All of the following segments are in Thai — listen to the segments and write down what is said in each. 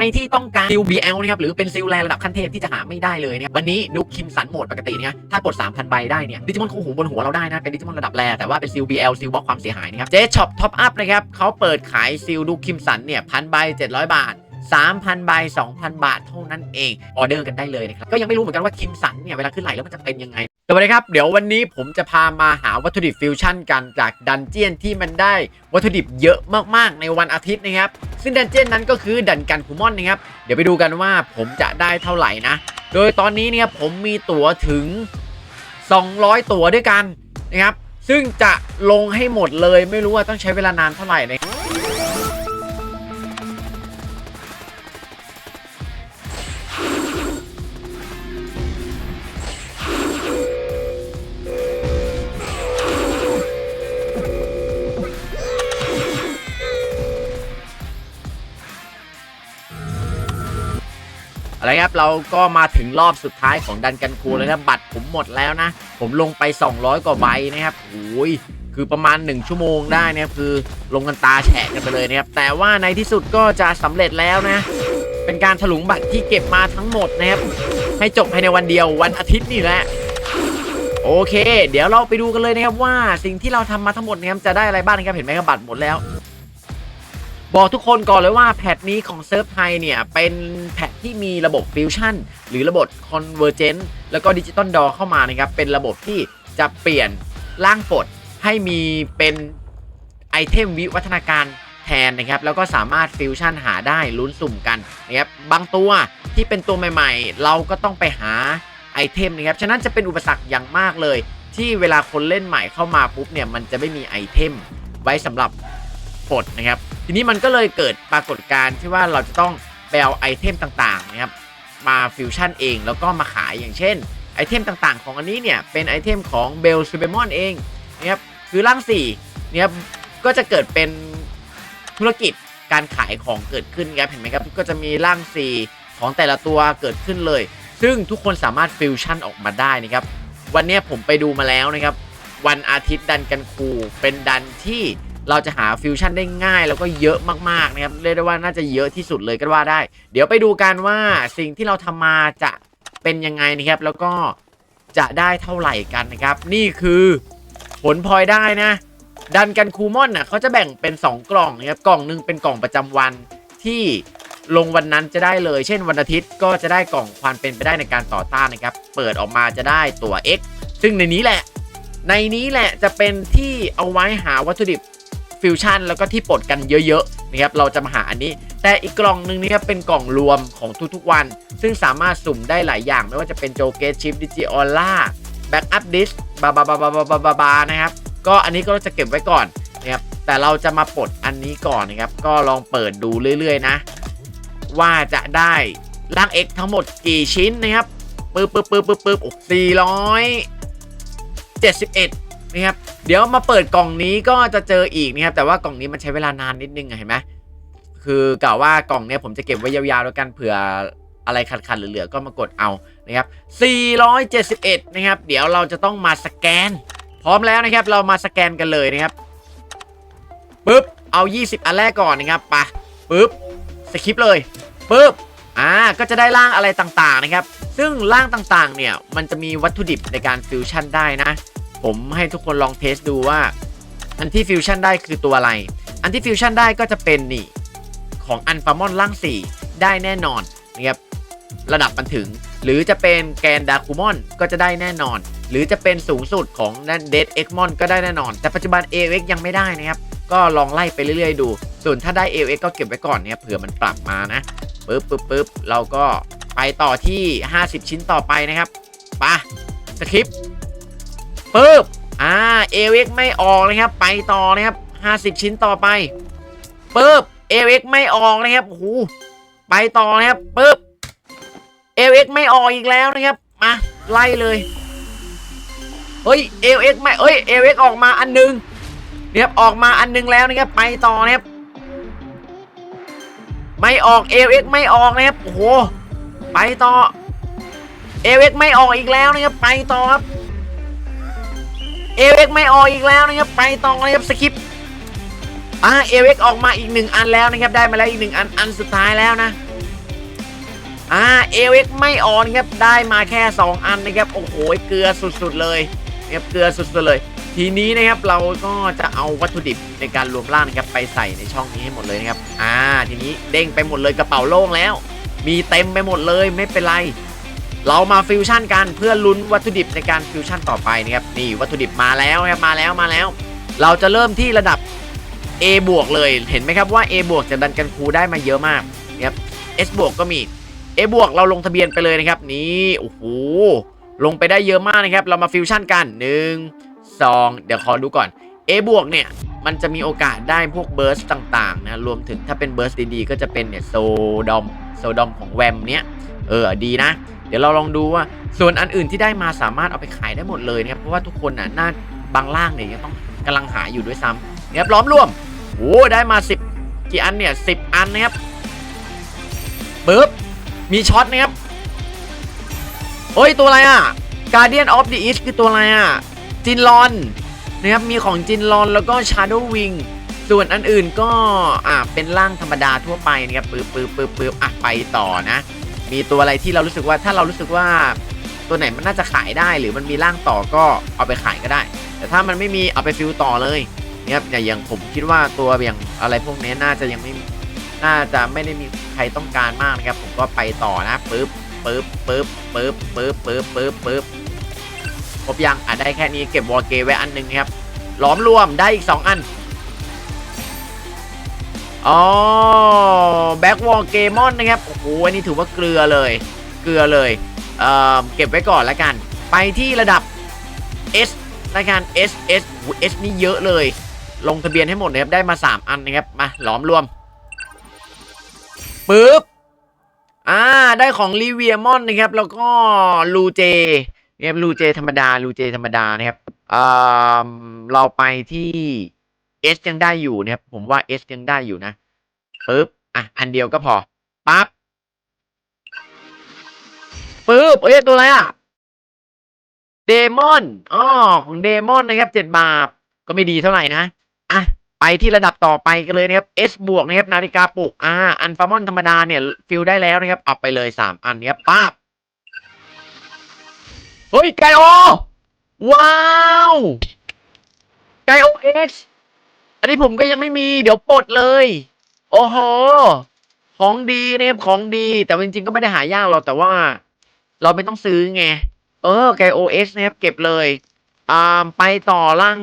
รที่ต้องการซิล BL นะครับหรือเป็นซิลแลระดับขั้นเทพที่จะหาไม่ได้เลยเนี่ยวันนี้นุกคิมสันโหมดปกติเนี่ยถ้ากด 3,000 ใบได้เนี่ยดิจิมอนคู่หูบนหัวเราได้นะเป็นดิจิมอนระดับแรแต่ว่าเป็นซิล BL ซิลบล็อกความเสียหายนะครับเจ๊ช็อปท็อปอัพนะครับเขาเปิดขายซิลนุกคิมสันเนี่ยพันใบ700 บาท3,000 ใบ 2,000 บาทเท่านั้นเอง ออเดอร์กันได้เลยนะครับ ก็ยังไม่รู้เหมือนกันว่าคิมสันเนี่ย เวลาขึ้นไหลแล้วมันจะเป็นยังไง สวัสดีครับ เดี๋ยววันนี้ผมจะพามาหาวัตถุดิบฟิวชั่นกันจากดันเจียนที่มันได้วัตถุดิบเยอะมากๆ ในวันอาทิตย์นะครับ ซึ่งดันเจียนนั้นก็คือดันกันคูมอนนะครับ เดี๋ยวไปดูกันว่าผมจะได้เท่าไหร่นะ โดยตอนนี้เนี่ยผมมีตั๋วถึง 200 ตั๋วด้วยกันนะครับ ซึ่งจะลงให้หมดเลยไม่รู้ว่าต้องใช้เวลานานเท่าไหร่นะ อะไรครับเราก็มาถึงรอบสุดท้ายของดันกันคูแล้วครับบัตรผมหมดแล้วนะ ผมลงไป 200 กว่าใบนะครับโอ้ยคือประมาณ 1 ชั่วโมงได้นะครับคือลงกันตาแฉะกันไปเลยนะครับแต่ว่าในที่สุดก็จะสำเร็จแล้วนะ เป็นการถลุงบัตรที่เก็บมาทั้งหมดนะครับให้จบภายในวันเดียววันอาทิตย์นี่แหละโอเค เดี๋ยวเราไปดูกันเลยนะครับว่าสิ่งที่เราทำมาทั้งหมดนะครับจะได้อะไรบ้างนะครับเห็นไหมครับบัตรหมดแล้ว บอกทุกคนก่อนเลยว่าแพทนี้ของเซิร์ฟไทยเนี่ย เป็นแพทที่มีระบบฟิวชั่นหรือระบบคอนเวอร์เจนต์แล้วก็ดิจิตอลดอเข้ามานะครับ เป็นระบบที่จะเปลี่ยนร่างปลดให้มีเป็นไอเทมวิวัฒนาการแทนนะครับ แล้วก็สามารถฟิวชั่นหาได้ลุ้นสุ่มกันนะครับบางตัวที่เป็นตัวใหม่ ๆ เราก็ต้องไปหาไอเทมนะครับ ฉะนั้นจะเป็นอุปสรรคอย่างมากเลย ที่เวลาคนเล่นใหม่เข้ามาปุ๊บเนี่ยมันจะไม่มีไอเทมไว้สำหรับ ปลดนะครับ ทีนี้มันก็เลยเกิดปรากฏการณ์ที่ว่าเราจะต้องไปเอาไอเทมต่างๆนะครับมาฟิวชั่นเองแล้วก็มาขายอย่างเช่นไอเทมต่างๆ ของอันนี้เนี่ยเป็นไอเทมของเบลซูเบมอนเองนะครับคือร่าง4เนี่ยก็จะเกิดเป็นธุรกิจการขายของเกิดขึ้นครับเห็นไหมครับก็จะมีร่าง 4 ของแต่ละตัวเกิดขึ้นเลย ซึ่งทุกคนสามารถฟิวชั่นออกมาได้นะครับวันนี้ผมไปดูมาแล้วนะครับ วันอาทิตย์ดันกันคูเป็นดันที่ เราจะหาฟิวชั่นได้ง่ายแล้วก็เยอะมากๆนะครับเรียกได้ว่าน่าจะเยอะที่สุดเลยก็ว่าได้ เดี๋ยวไปดูกันว่าสิ่งที่เราทำมาจะเป็นยังไงนะครับ แล้วก็จะได้เท่าไหร่กันนะครับ นี่คือผลพลอยได้นะ ดันกันคูมอนน่ะเขาจะแบ่งเป็น 2 กล่องนะครับกล่องหนึ่งเป็นกล่องประจำวันที่ลงวันนั้นจะได้เลย เช่นวันอาทิตย์ก็จะได้กล่องความเป็นไปได้ในการต่อต้านนะครับ เปิดออกมาจะได้ตัว X ซึ่งในนี้แหละ ในนี้แหละจะเป็นที่เอาไว้หาวัตถุดิบ ฟิวชั่นแล้วก็ที่ปลดกันเยอะๆนะครับเราจะมาหาอันนี้ แต่อีกกล่องหนึ่งนี่ครับเป็นกล่องรวมของทุกๆวัน ซึ่งสามารถสุ่มได้หลายอย่าง ไม่ว่าจะเป็นโจเกตชิปดิจิออล่าแบ็กอัพดิสบาบาบาบาบาบาบาบานะครับก็อันนี้ก็จะเก็บไว้ก่อนนะครับแต่เราจะมาปลดอันนี้ก่อนนะครับก็ลองเปิดดูเรื่อยๆนะ ว่าจะได้ร่าง X ทั้งหมดกี่ชิ้นนะครับปึ๊บปึ๊บปึ๊บปึ๊บปึ๊บสี่ร้อยเจ็ดสิบเอ็ด นะครับ เดี๋ยวมาเปิดกล่องนี้ก็จะเจออีกนะครับ แต่ว่ากล่องนี้มันใช้เวลานานนิดนึงเห็นไหมคือกล่าวว่ากล่องเนี้ยผมจะเก็บไว้ยาวๆแล้วกันเผื่ออะไรขัดๆเหลือๆก็มากดเอานะครับ 471 นะครับ เดี๋ยวเราจะต้องมาสแกน พร้อมแล้วนะครับ เรามาสแกนกันเลยนะครับปึ๊บ เอา 20 อันแรกก่อนนะครับปะปึ๊บ สคริปเลยปึ๊บ อ่า ก็จะได้ร่างอะไรต่างๆนะครับ ซึ่งร่างต่างๆ เนี่ย มันจะมีวัตถุดิบในการฟิวชั่นได้นะ ผมให้ทุกคนลองเทสดูว่า อันที่ฟิวชั่นได้คือตัวอะไร อันที่ฟิวชั่นได้ก็จะเป็นนี่ ของอันฟามอนล่าง 4 ได้แน่นอนนะครับระดับมันถึง หรือจะเป็นแกนดาคูมอนก็จะได้แน่นอน หรือจะเป็นสูงสุดของนั่นเดดเอ็กมอนก็ได้แน่นอน แต่ปัจจุบัน AX ยังไม่ได้นะครับ ก็ลองไล่ไปเรื่อยๆ ดู ส่วนถ้าได้ AX ก็เก็บไว้ก่อนเนี่ยเผื่อมันปรับมานะปึ๊บปึ๊บปึ๊บเราก็ไปต่อที่ 50 ชิ้นต่อไปนะครับปะสคริปต์ ปึ๊บอ่าเอเวกไม่ออกนะครับ ไปต่อนะครับ50ชิ้นต่อไปปึ๊บเอเวกไม่ออกนะครับโอ้โหไปต่อนะครับปึ๊บเอเวกไม่ออกอีกแล้วนะครับมาไล่เลยเฮ้ยเอเวกไม่เอ้ยเอเวกออกมาอันหนึงนะครับออกมาอันหนึงแล้วนะครับไปต่อนะครับไม่ออกเอเวกไม่ออกนะครับโอ้โหไปต่อเอเวกไม่ออกอีกแล้วนะครับไปต่อครับ เอเวกไม่ออกอีกแล้วนะครับ ไปต่อนะครับสกิปอ่าเอเวกออกมาอีกหนึ่งอันแล้วนะครับ ได้มาแล้วอีกหนึ่งอันอันสุดท้ายแล้วนะอ่าเอเอ็กไม่ออนครับ ได้มาแค่ 2 อันนะครับ โอ้โห เกลือสุดๆเลยนะครับเกลือสุดๆเลย ทีนี้นะครับเราก็จะเอาวัตถุดิบในการรวมร่างนะครับไปใส่ในช่องนี้ให้หมดเลยนะครับ อ่า ทีนี้เด้งไปหมดเลยกระเป๋าโล่งแล้ว มีเต็มไปหมดเลยไม่เป็นไร เรามาฟิวชั่นกันเพื่อลุ้นวัตถุดิบในการฟิวชั่นต่อไปนะครับนี่วัตถุดิบมาแล้วครับมาแล้วมาแล้ว เราจะเริ่มที่ระดับ A บวกเลยเห็นไหมครับว่า A บวกจะดันกันครูได้มาเยอะมากนะครับ S บวกก็มี A บวกเราลงทะเบียนไปเลยนะครับ นี่โอ้โหลงไปได้เยอะมากนะครับ เรามาฟิวชั่นกัน 1 2 เดี๋ยวขอดูก่อน A บวกเนี่ยมันจะมีโอกาสได้พวกเบิร์สต่างๆนะรวมถึงถ้าเป็นเบิร์สดีๆ ก็จะเป็นเนี่ยโซดอมโซดอมของแวมเนี้ย เออดีนะ เดี๋ยวเราลองดูว่า ส่วนอันอื่นที่ได้มาสามารถเอาไปขายได้หมดเลยนะครับเพราะว่าทุกคนน่ะน้าบางล่างเนี่ยยังต้องกำลังหาอยู่ด้วยซ้ำนะครับล้อมรวมโอ้ได้มา 10 กี่อันเนี่ย10อันนะครับปึ๊บมีช็อตนะครับโอ้ยตัวอะไรอะ Guardian of the East คือตัวอะไรอะจินลอนนะครับมีของจินลอนแล้วก็ Shadow Wing ส่วนอันอื่นก็อ่าเป็นร่างธรรมดาทั่วไปนะครับปึ๊บปึ๊บปึ๊บปึ๊บอะไปต่อนะ มีตัวอะไรที่เรารู้สึกว่าถ้าเรารู้สึกว่าตัวไหนมันน่าจะขายได้ หรือมันมีร่างต่อก็เอาไปขายก็ได้ แต่ถ้ามันไม่มีเอาไปฟิลต่อเลยเนี่ยอย่างผมคิดว่าตัวอย่างอะไรพวกนี้น่าจะยังไม่น่าจะไม่ได้มีใครต้องการมากนะครับ ผมก็ไปต่อนะปึ๊บปึ๊บปึ๊บปึ๊บปึ๊บปึ๊บปึ๊บปึ๊บครบยังอะได้แค่นี้เก็บวอลเกไว้อันหนึงครับล้อมรวมได้อีก 2 อัน อ๋อแบ็กวอลเกมอนนะครับ โอ้โห อันนี้ถือว่าเกลือเลย เกลือเลยเอ่อเก็บไว้ก่อนแล้วกัน ไปที่ระดับ S รายการ S S โอ้โห S นี่เยอะเลย ลงทะเบียนให้หมดนะครับ ได้มา 3 อันนะครับ มาหลอมรวมปึ๊บ อ่า ได้ของรีเวียมอนนะครับ แล้วก็ลูเจนะครับลูเจธรรมดา ลูเจธรรมดานะครับอ่าเราไปที่ S ยังได้อยู่นะครับผมว่า S ยังได้อยู่นะปึ๊บอะอันเดียวก็พอปั๊บปึ๊บเอ้ยตัวอะไรอะเดมอนอ๋อของเดมอนนะครับเจ็ดบาทก็ไม่ดีเท่าไหร่นะอะไปที่ระดับต่อไปกันเลยนะครับ S บวกนะครับนาฬิกาปลุกอ่าอันฟามอนธรรมดาเนี่ย ฟิลได้แล้วนะครับเอาไปเลยสามอันเนี้ยป้าบเฮ้ยไกโอว้าวไกโอเอ็กอั นนี้ผมก็ยังไม่มีเดี๋ยวปลดเลย โอ้โห ของดีนะครับของดี แต่จริงๆก็ไม่ได้หายากหรอกแต่ว่า เราไม่ต้องซื้อไง เออไกโอเอสนะครับเก็บเลยอ่าไปต่อล่าง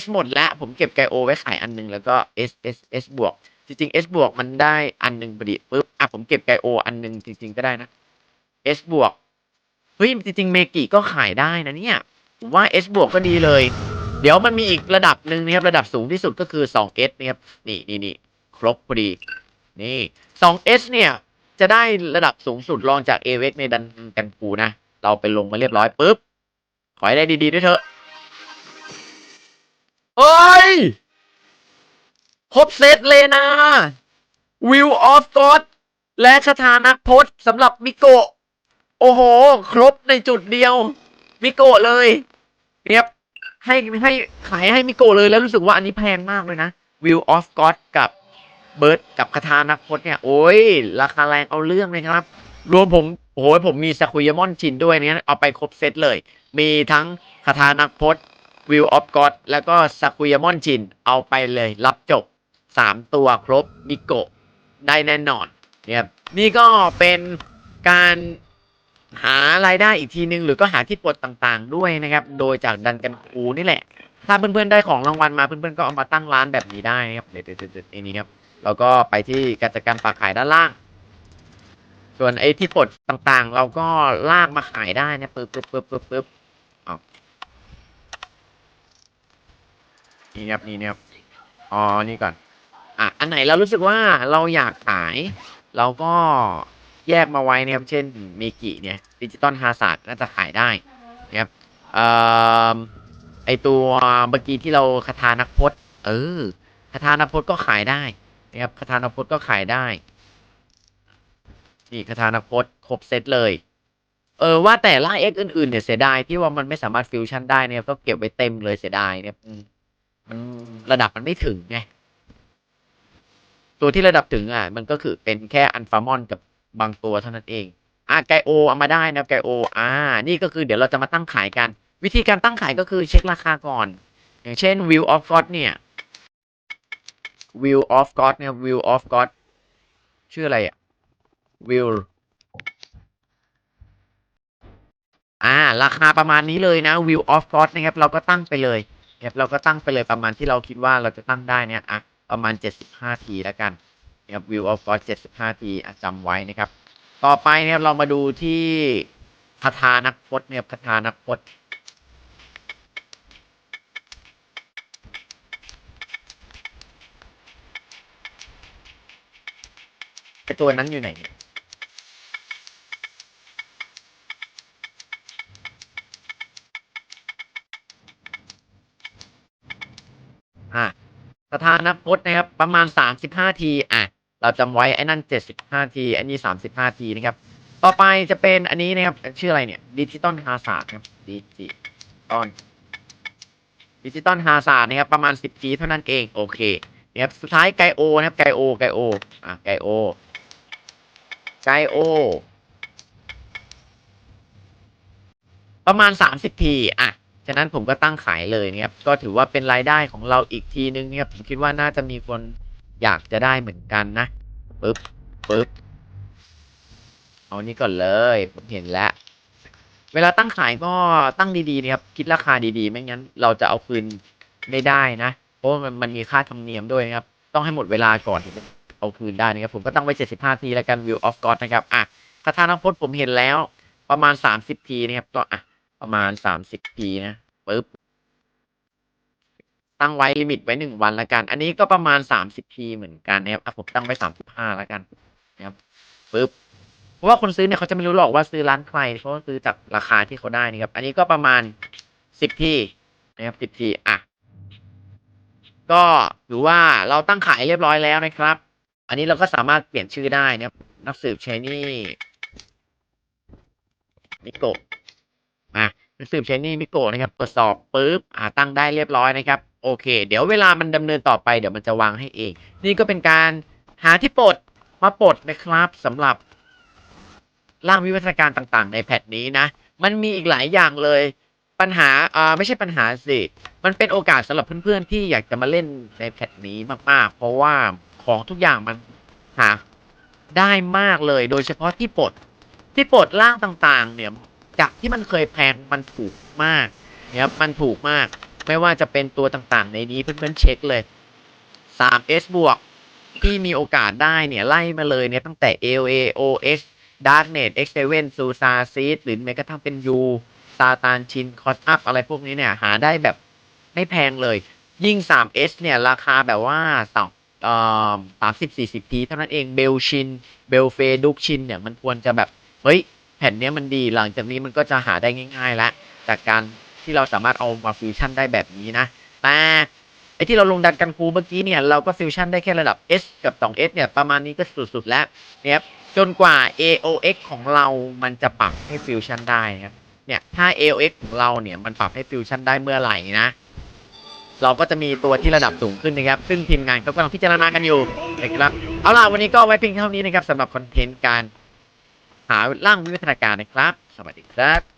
S หมดแล้ว ผมเก็บไกโอไว้ขายอันหนึง แล้วก็ S S S บวกจริงๆ S บวกมันได้อันหนึ่งพอดีปุ๊บอะผมเก็บไกโออันหนึ่งจริง ๆ ก็ได้นะ S บวกเฮ้ยจริงๆเมกิก็ขายได้นะเนี่ยผมว่า S บวกก็ดีเลย เดี๋ยวมันมีอีกระดับหนึ่งนะครับ ระดับสูงที่สุดก็คือ 2S นะครับนี่นี่นี่ครบพอดีนี่ 2S เนี่ยจะได้ระดับสูงสุดรองจาก a v e x ในดันกันกูนะ เราไปลงมาเรียบร้อยปุ๊บ ขอให้ได้ดีๆด้วยเถอะเฮ้ย ครบเซตเลยนะ Will of God และสถานะพจน์สำหรับมิโกะ โอ้โห ครบในจุดเดียว มิโกะเลยเนี่ย ให้ให้ขายให้มิโกเลยแล้วรู้สึกว่าอันนี้แพงมากเลยนะ Will of God กับเบิร์ดกับคาถานักพจน์เนี่ย โอ้ย ราคาแรงเอาเรื่องเลยครับ รวมผมโอ้โหผมมีซากุยมอนชินด้วยเนี่ยเอาไปครบเซตเลย มีทั้งคาถานักพจน์วิวออฟกอดแล้วก็ซากุยมอนชิน เอาไปเลย รับจบ 3 ตัวครบมิโกได้แน่นอนเนี่ยนี่ก็เป็นการ หารายได้อีกทีนึง หรือก็หาที่ปลดต่างๆ ด้วยนะครับ โดยจากดันกันคูนี่แหละ ถ้าเพื่อนๆได้ของรางวัลมาเพื่อนๆก็เอามาตั้งร้านแบบนี้ได้ครับเดี๋ยวๆๆๆอันนี้ครับเราก็ไปที่การจัดการฝากขายด้านล่าง ส่วนไอ้ที่ปลดต่างๆ เราก็ลากมาขายได้นะปึ๊บปึ๊บปึ๊บปึ๊บปึ๊บอานี่ครับนี่นะครับอ๋อนี่ก่อนอะอันไหนเรารู้สึกว่าเราอยากขาย เราก็ แยกมาไว้นะครับ เช่นเมกิเนี่ยดิจิตอลฮาซาร์ดน่าจะขายได้นะครับออไอตัวเมื่อกี้ที่เราคาทานักพจน์เออคาทานักพจน์ก็ขายได้นะครับคาทานักพจน์ก็ขายได้นี่คาถานักพจน์ครบเซตเลย เออว่าแต่ล่าเอ็กอื่นๆเนี่ยเสียดายที่ว่ามันไม่สามารถฟิวชั่นได้เนี่ยก็เก็บไว้เต็มเลยเสียดายเนี่ยมันระดับมันไม่ถึงไงตัวที่ระดับถึงอะ มันก็คือเป็นแค่อันฟามอนกับ บางตัวเท่านั้นเอง อะไกโอเอามาได้นะไกโอ อ่า นี่ก็คือเดี๋ยวเราจะมาตั้งขายกัน วิธีการตั้งขายก็คือเช็คราคาก่อน อย่างเช่น View of God เนี่ย View of God เนี่ย View of God ชื่ออะไรอะ View อ่า ราคาประมาณนี้เลยนะ View of God นะครับ เราก็ตั้งไปเลยครับเราก็ตั้งไปเลยประมาณที่เราคิดว่าเราจะตั้งได้เนี่ย อะ ประมาณ 75ทีแล้วกัน นะครับ View of God 75ทีจำไว้นะครับ ต่อไปเนี่ยเรามาดูที่คาถานักพจน์เนี่ยคาถานักพจน์ไอตัวนั้นอยู่ไหนเนี่ยอะคาถานพจน์นะครับ ประมาณ 35 ทีอะ เราจำไว้ไอ้นั่น75ทีไอันนี้35ทีนะครับ ต่อไปจะเป็นอันนี้นะครับ ชื่ออะไรเนี่ยดิจิตอลฮาซาร์ดครับดิจิตอลดิจิตอลฮาซาร์ดนะครับ ประมาณ10ทีเท่านั้นเองโอเคนะครับสุดท้ายไกโอนะครับไกโอไกโออะไกโอไกโอประมาณ30ทีอะฉะนั้นผมก็ตั้งขายเลยนะครับ ก็ถือว่าเป็นรายได้ของเราอีกทีนึงนะครับผมคิดว่าน่าจะมีคน อยากจะได้เหมือนกันนะปึ๊บปึ๊บเอานี่ก่อนเลยผมเห็นแล้ว เวลาตั้งขายก็ตั้งดีๆนะครับ คิดราคาดีๆ ไม่งั้นเราจะเอาคืนไม่ได้นะเพราะมันมันมีค่าธรรมเนียมด้วยนะครับ ต้องให้หมดเวลาก่อนถึงเอาคืนได้นะครับ ผมก็ตั้งไว้ 75 ทีแล้วกัน View of God นะครับอะคาถานพจน์ผมเห็นแล้ว ประมาณ 30 ทีนะครับก็อะประมาณ 30 ทีนะปึ๊บ ตั้งไว้ลิมิตไว้หนึ่งวันละกัน อันนี้ก็ประมาณ30ทีเหมือนกันนะครับผมตั้งไว้35แล้วกันนะครับปึ๊บเพราะว่าคนซื้อเนี่ยเขาจะไม่รู้หรอกว่าซื้อร้านใครเขาซื้อจากราคาที่เขาได้นี่ครับ อันนี้ก็ประมาณสิบทีนะครับสิบทีอะ ก็ถือว่าเราตั้งขายเรียบร้อยแล้วนะครับ อันนี้เราก็สามารถเปลี่ยนชื่อได้นะครับ นักสืบชายนี่มิโกะมานักสืบชายนี่มิโกะนะครับตรวจสอบปุ๊บอ่าตั้งได้เรียบร้อยนะครับ โอเค เดี๋ยวเวลามันดำเนินต่อไปเดี๋ยวมันจะวางให้เอง นี่ก็เป็นการหาที่ปลดมาปลดนะครับสำหรับร่างวิวัฒนาการต่างๆ ในแพทนี้นะ มันมีอีกหลายอย่างเลย ปัญหาอ่าไม่ใช่ปัญหาสิ มันเป็นโอกาสสำหรับเพื่อนๆ ที่อยากจะมาเล่นในแพทนี้มากๆ เพราะว่าของทุกอย่างมันหาได้มากเลย โดยเฉพาะที่ปลดที่ปลดร่างต่างๆ เนี่ย จากที่มันเคยแพงมันถูกมากนะครับมันถูกมาก ไม่ว่าจะเป็นตัวต่างๆ ในนี้เพื่อนๆเช็คเลย 3S บวกที่มีโอกาสได้เนี่ย ไล่มาเลยเนี่ย ตั้งแต่ LA OS Darknet X7 ซูซาซีดหรือแม้กระทั่งเป็นยูซาตานชินคอสอัพอะไรพวกนี้เนี่ย หาได้แบบไม่แพงเลย ยิ่ง 3S เนี่ย ราคาแบบว่าสองสามสิบสี่สิบทีเท่านั้นเองเบลชิน เบลเฟดุกชินเนี่ย มันควรจะแบบ เฮ้ย แผ่นเนี้ยมันดีหลังจากนี้มันก็จะหาได้ง่ายๆแล้วจากการ ที่เราสามารถเอามาฟิวชั่นได้แบบนี้นะ แต่ไอที่เราลงดันกันคูเมื่อกี้เนี่ยเราก็ฟิวชั่นได้แค่ระดับ S กับ 2S เนี่ยประมาณนี้ก็สุดๆแล้วนะครับจนกว่า AOX ของเรามันจะปรับให้ฟิวชั่นได้ครับเนี่ยถ้า AOX ของเราเนี่ยมันปรับให้ฟิวชั่นได้เมื่อไหร่นะ เราก็จะมีตัวที่ระดับสูงขึ้นนะครับ ซึ่งทีมงานก็กำลังพิจารณากันอยู่นะครับเอาล่ะวันนี้ก็ไว้เพียงเท่านี้นะครับสำหรับคอนเทนต์การหาร่างวิวัฒนาการนะครับ สวัสดีครับ